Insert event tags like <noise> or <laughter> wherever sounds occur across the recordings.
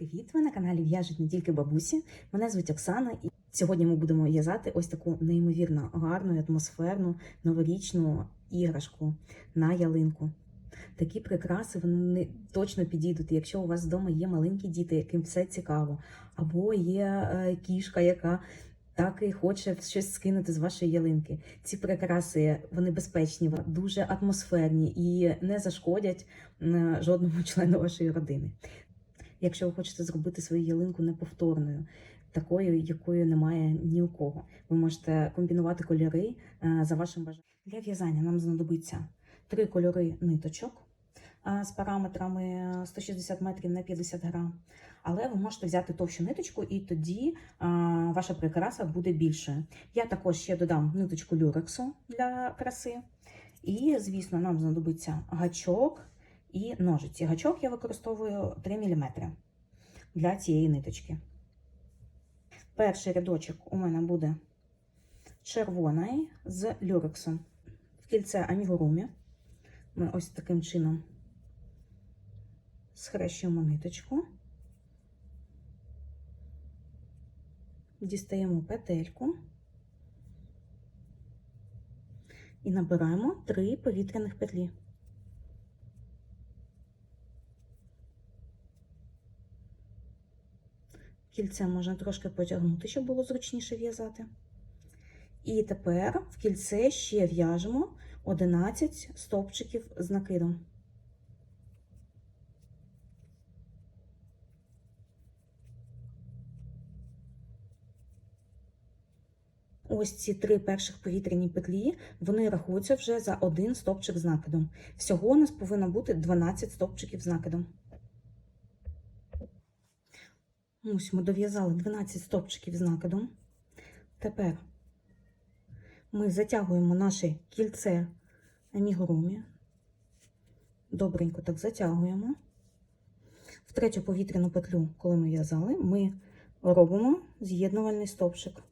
Привіт! Ви на каналі В'яжуть не тільки бабусі. Мене звуть Оксана, і сьогодні ми будемо в'язати ось таку неймовірно гарну, атмосферну новорічну іграшку на ялинку. Такі прикраси вони точно підійдуть, якщо у вас вдома є маленькі діти, яким все цікаво, або є е, кішка, яка так і хоче щось скинути з вашої ялинки. Ці прикраси вони безпечні, дуже атмосферні і не зашкодять жодному <laughs> члену вашої родини. Якщо ви хочете зробити свою ялинку неповторною, такою, якої немає ні у кого, ви можете комбінувати кольори е, за вашим бажанням. Для в'язання нам знадобиться три кольори ниточок е, з параметрами 160 метрів на 50 грам. Але ви можете взяти товщу ниточку, і тоді ваша прикраса буде більшою. Я також ще додам ниточку люрексу для краси. І, звісно, нам знадобиться гачок і ножиці. Гачок я використовую 3 мм для цієї ниточки. Перший рядочок у мене буде червоний з люрексом. В кільце амігурумі. Ми ось таким чином схрещуємо ниточку. Дістаємо петельку і набираємо три повітряних петлі. Кільце можна трошки потягнути, щоб було зручніше в'язати. І тепер в кільце ще в'яжемо 11 стовпчиків з накидом. Ось ці три перших повітряні петлі, вони рахуються вже за один стовпчик з накидом. Всього у нас повинно бути 12 стовпчиків з накидом. Ось ми дов'язали 12 стовпчиків з накидом. Тепер ми затягуємо наше кільце амігурумі. Добренько так затягуємо. В третю повітряну петлю, коли ми в'язали, ми робимо з'єднувальний стовпчик.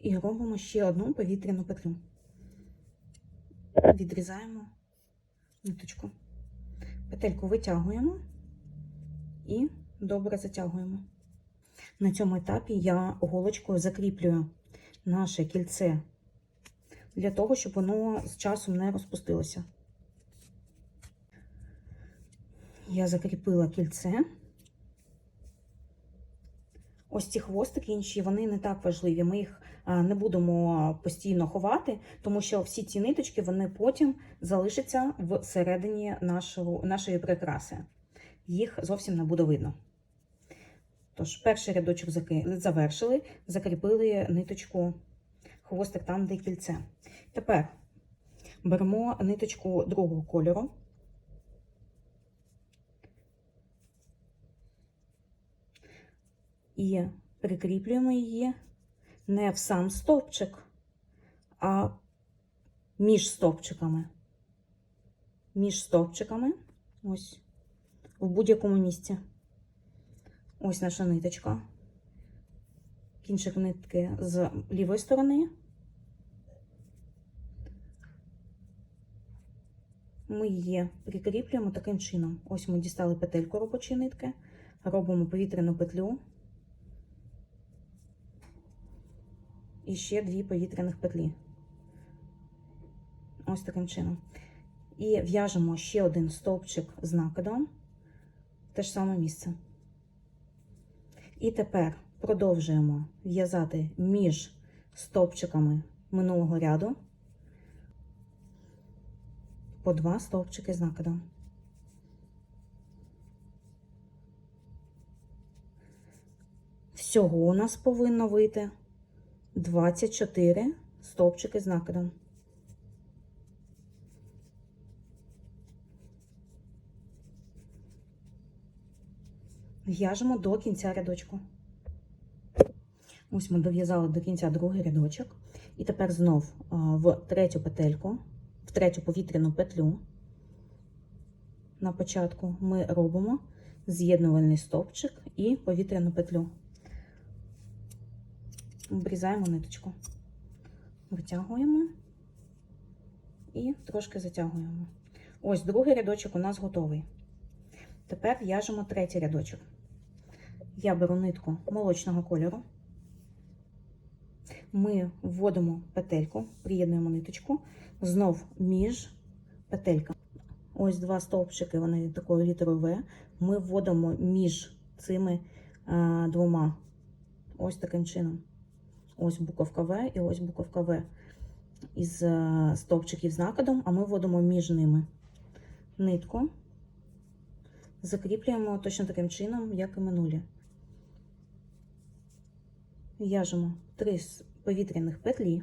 І робимо ще одну повітряну петлю. Відрізаємо ниточку. Петельку витягуємо і добре затягуємо. На цьому етапі я голочкою закріплюю наше кільце для того, щоб воно з часом не розпустилося. Я закріпила кільце. Ось ці хвостики інші, вони не так важливі. Ми їх не будемо постійно ховати, тому що всі ці ниточки вони потім залишаться всередині нашого, нашої прикраси. Їх зовсім не буде видно. Тож, перший рядочок завершили, закріпили ниточку хвостик там, де кільце. Тепер беремо ниточку другого кольору. І прикріплюємо її не в сам стовпчик, а між стовпчиками. Між стовпчиками, ось, в будь-якому місці. Ось наша ниточка. Кінчик нитки з лівої сторони. Ми її прикріплюємо таким чином. Ось ми дістали петельку робочої нитки, робимо повітряну петлю. І ще дві повітряних петлі. Ось таким чином. І в'яжемо ще один стовпчик з накидом в те ж саме місце. І тепер продовжуємо в'язати між стовпчиками минулого ряду по два стовпчики з накидом. Всього у нас повинно вийти 24 стовпчики з накидом. В'яжемо до кінця рядочку. Ось ми дов'язали до кінця другий рядочок. І тепер знов в третю петельку, в третю повітряну петлю. На початку ми робимо з'єднувальний стовпчик і повітряну петлю обрізаємо ниточку, витягуємо і трошки затягуємо. Ось другий рядочок у нас готовий. Тепер в'яжемо третій рядочок. Я беру нитку молочного кольору. Ми вводимо петельку, приєднуємо ниточку, знов між петельками. Ось два стовпчики, вони такою літерою В. Ми вводимо між цими а, двома. Ось таким чином. Ось буковка В і ось буковка В із стовпчиків з накидом, а ми вводимо між ними нитку. Закріплюємо точно таким чином, як і минулі. В'яжемо три с- повітряних петлі.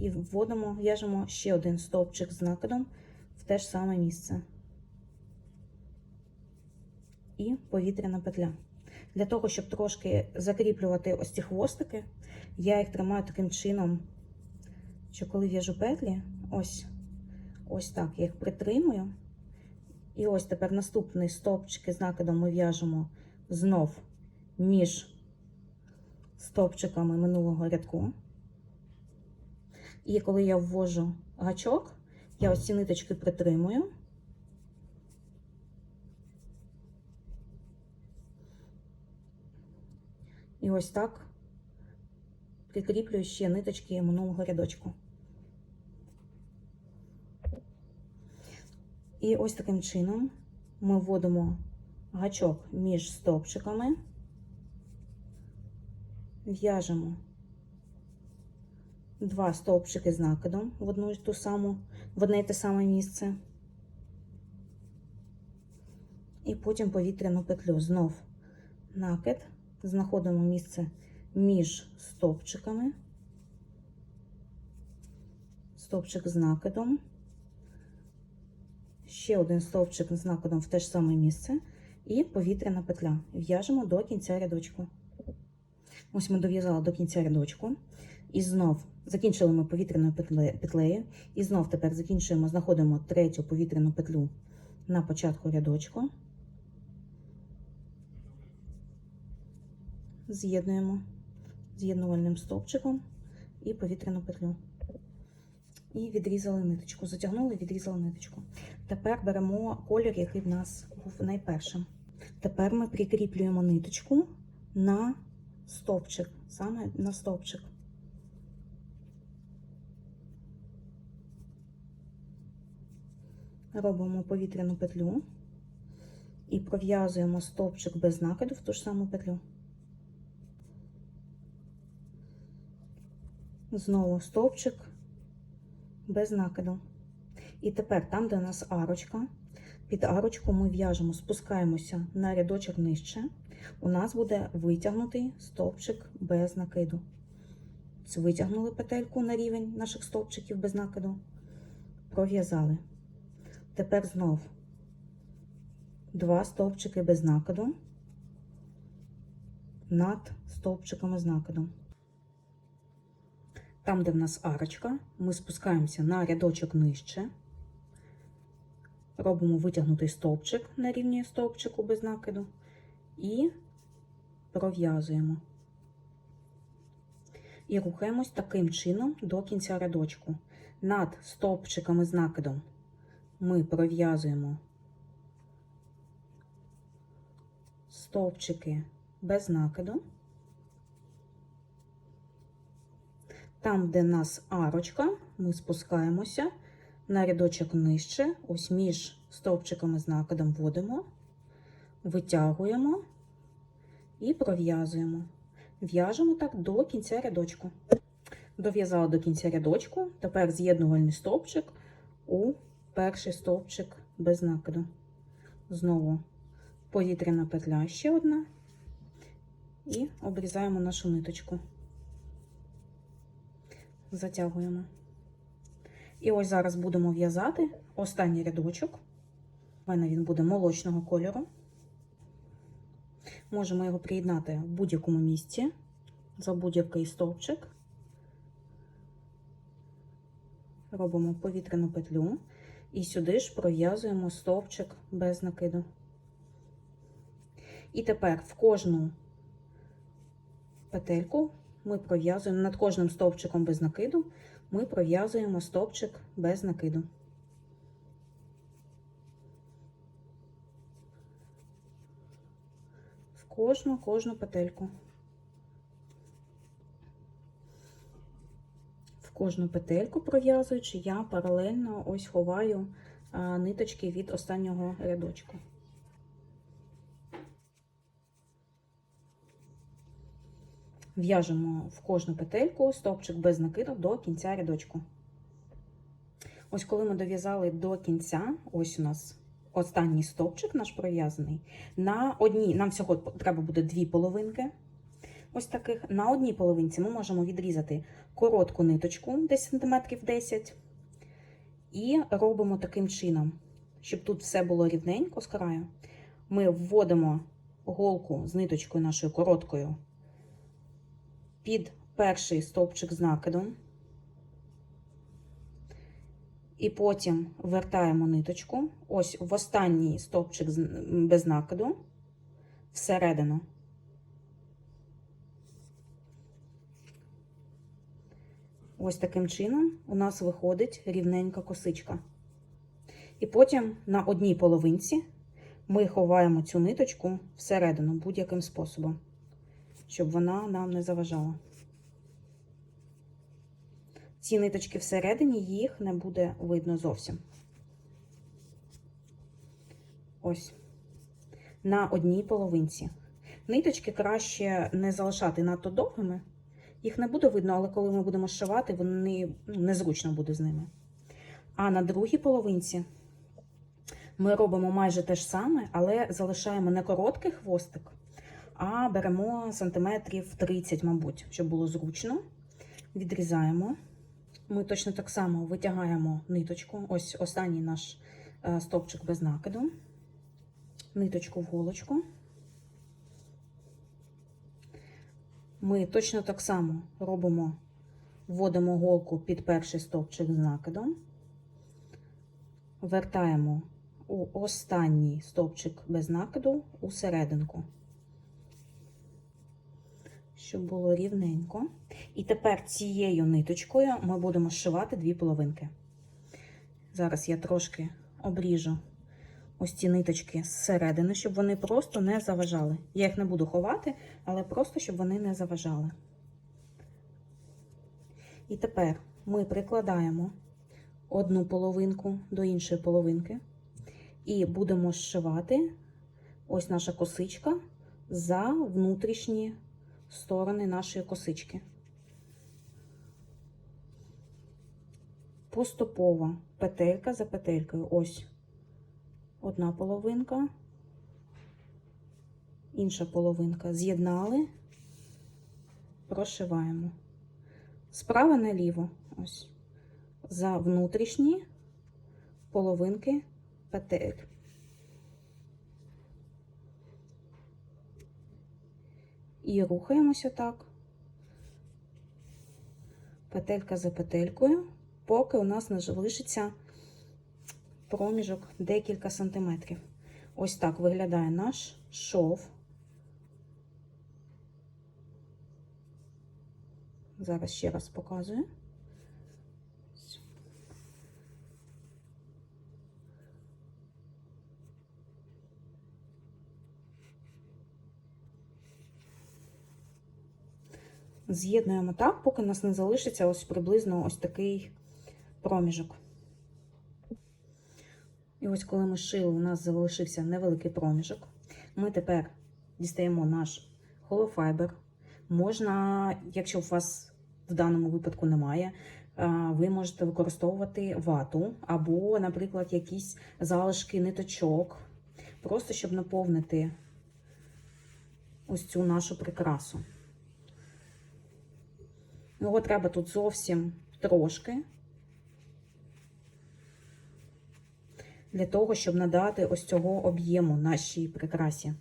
І вводимо, в'яжемо ще один стовпчик з накидом в те ж саме місце. І повітряна петля. Для того, щоб трошки закріплювати ось ці хвостики, я їх тримаю таким чином, що коли в'яжу петлі, ось, ось так, я їх притримую. І ось тепер наступний стовпчик із накидом ми в'яжемо знов між стовпчиками минулого рядку. І коли я ввожу гачок, я ось ці ниточки притримую. Ось так прикріплюю ще ниточки минулого рядочку. І ось таким чином ми вводимо гачок між стовпчиками, в'яжемо два стовпчики з накидом в одну ту саму, в одне і те саме місце. І потім повітряну петлю знов накид, знаходимо місце між стовпчиками, стовпчик з накидом, ще один стовпчик з накидом в те ж саме місце, і повітряна петля. В'яжемо до кінця рядочку. Ось ми дов'язали до кінця рядочку. І знов закінчили ми повітряною петлею. І знов тепер закінчуємо, знаходимо третю повітряну петлю на початку рядочку. З'єднуємо з'єднувальним стовпчиком і повітряну петлю. І відрізали ниточку. Затягнули, відрізали ниточку. Тепер беремо колір, який в нас був найпершим. Тепер ми прикріплюємо ниточку на стовпчик, саме на стовпчик. Робимо повітряну петлю і пров'язуємо стовпчик без накиду в ту ж саму петлю. Знову стовпчик без накиду. І тепер там, де у нас арочка, під арочку ми в'яжемо, спускаємося на рядочок нижче. У нас буде витягнутий стовпчик без накиду. Витягнули петельку на рівень наших стовпчиків без накиду, пров'язали. Тепер знов два стовпчики без накиду над стовпчиками з накидом. Там, де в нас арочка, ми спускаємося на рядочок нижче, робимо витягнутий стовпчик на рівні стовпчику без накиду і пров'язуємо. І рухаємось таким чином до кінця рядочку. Над стовпчиками з накидом ми пров'язуємо стовпчики без накиду. Там, де нас арочка, ми спускаємося на рядочок нижче, ось між стовпчиками з накидом вводимо, витягуємо і пров'язуємо. В'яжемо так до кінця рядочку. Дов'язала до кінця рядочку, тепер з'єднувальний стовпчик у перший стовпчик без накиду. Знову повітряна петля ще одна, і обрізаємо нашу ниточку. Затягуємо. І ось зараз будемо в'язати останній рядочок. У мене він буде молочного кольору. Можемо його приєднати в будь-якому місці за будь-який стовпчик. Робимо повітряну петлю і сюди ж пров'язуємо стовпчик без накиду. І тепер в кожну петельку ми пров'язуємо над кожним стовпчиком без накиду, ми пров'язуємо стовпчик без накиду. В кожну кожну петельку. В кожну петельку пров'язуючи, я паралельно ось ховаю ниточки від останнього рядочку. В'яжемо в кожну петельку стовпчик без накиду до кінця рядочку. Ось коли ми дов'язали до кінця, ось у нас останній стовпчик наш пров'язаний. На одній, нам всього треба буде дві половинки. Ось таких. На одній половинці ми можемо відрізати коротку ниточку, десь сантиметрів 10. І робимо таким чином, щоб тут все було рівненько з краю. Ми вводимо голку з ниточкою нашою короткою під перший стовпчик з накидом. І потім вертаємо ниточку, ось в останній стовпчик без накиду, всередину. Ось таким чином у нас виходить рівненька косичка. І потім на одній половинці ми ховаємо цю ниточку всередину будь-яким способом, щоб вона нам не заважала. Ці ниточки всередині їх не буде видно зовсім. Ось. На одній половинці. Ниточки краще не залишати надто довгими. Їх не буде видно, але коли ми будемо зшивати, вони ну, незручно буде з ними. А на другій половинці ми робимо майже те ж саме, але залишаємо не короткий хвостик, а беремо сантиметрів 30, мабуть, щоб було зручно. Відрізаємо. Ми точно так само витягаємо ниточку, ось останній наш е, стовпчик без накиду, ниточку в голочку. Ми точно так само робимо, вводимо голку під перший стовпчик з накидом, вертаємо у останній стовпчик без накиду у серединку щоб було рівненько. І тепер цією ниточкою ми будемо зшивати дві половинки. Зараз я трошки обріжу ось ці ниточки зсередини, щоб вони просто не заважали. Я їх не буду ховати, але просто, щоб вони не заважали. І тепер ми прикладаємо одну половинку до іншої половинки і будемо зшивати ось наша косичка за внутрішні сторони нашої косички. Поступово петелька за петелькою. Ось одна половинка, інша половинка. З'єднали, прошиваємо. Справа наліво, ось, за внутрішні половинки петель. І рухаємося так, петелька за петелькою, поки у нас не залишиться проміжок декілька сантиметрів. Ось так виглядає наш шов. Зараз ще раз показую. З'єднуємо так, поки у нас не залишиться ось приблизно ось такий проміжок. І ось коли ми шили, у нас залишився невеликий проміжок. Ми тепер дістаємо наш холофайбер. Можна, якщо у вас в даному випадку немає, ви можете використовувати вату або, наприклад, якісь залишки ниточок, просто щоб наповнити ось цю нашу прикрасу. Його треба тут зовсім трошки. Для того, щоб надати ось цього об'єму нашій прикрасі.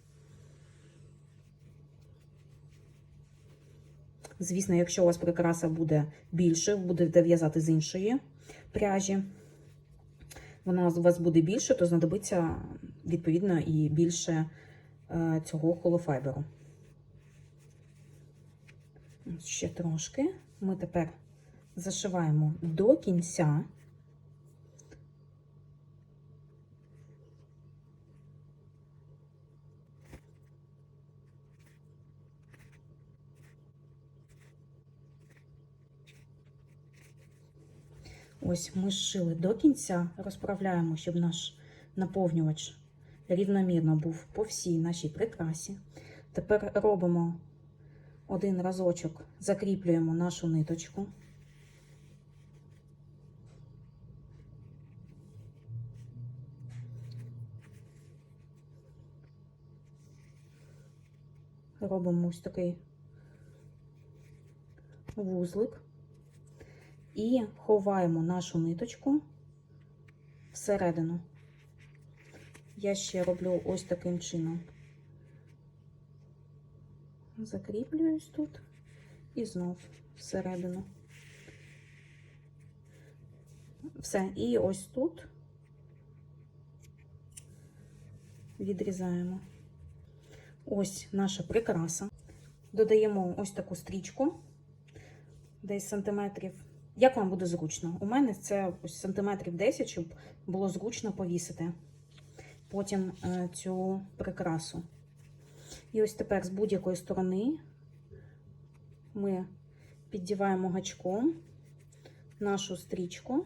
Звісно, якщо у вас прикраса буде більше, будете в'язати з іншої пряжі, вона у вас буде більше, то знадобиться, відповідно, і більше е, цього холофайберу. Ще трошки. Ми тепер зашиваємо до кінця. Ось ми зшили до кінця, розправляємо, щоб наш наповнювач рівномірно був по всій нашій прикрасі. Тепер робимо один разочок, закріплюємо нашу ниточку. Робимо ось такий вузлик і ховаємо нашу ниточку всередину. Я ще роблю ось таким чином. Закріплююсь тут і знов всередину. Все, і ось тут відрізаємо. Ось наша прикраса. Додаємо ось таку стрічку, десь сантиметрів. Як вам буде зручно? У мене це ось сантиметрів 10, щоб було зручно повісити потім е, цю прикрасу. І ось тепер з будь-якої сторони ми піддіваємо гачком нашу стрічку.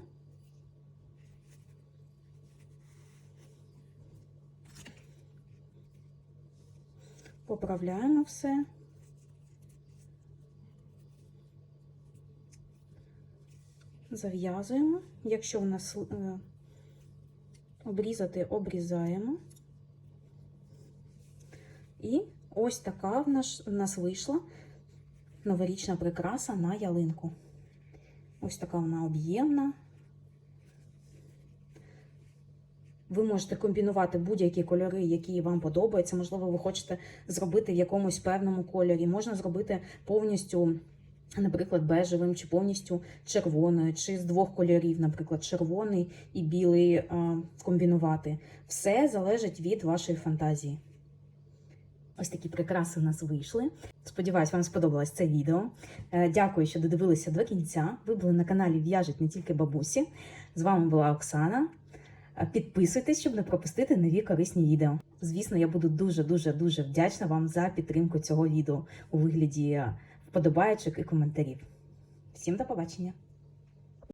Поправляємо все. Зав'язуємо. Якщо у нас е, обрізати, обрізаємо. І ось така в нас, в нас вийшла новорічна прикраса на ялинку. Ось така вона об'ємна. Ви можете комбінувати будь-які кольори, які вам подобаються. Можливо, ви хочете зробити в якомусь певному кольорі. Можна зробити повністю, наприклад, бежевим, чи повністю червоною, чи з двох кольорів, наприклад, червоний і білий комбінувати. Все залежить від вашої фантазії. Ось такі прикраси у нас вийшли. Сподіваюсь, вам сподобалось це відео. Е, Дякую, що додивилися до кінця. Ви були на каналі В'яжуть не тільки бабусі. З вами була Оксана. Е, Підписуйтесь, щоб не пропустити нові корисні відео. Звісно, я буду дуже дуже вдячна вам за підтримку цього відео у вигляді вподобаєчок і коментарів. Всім до побачення!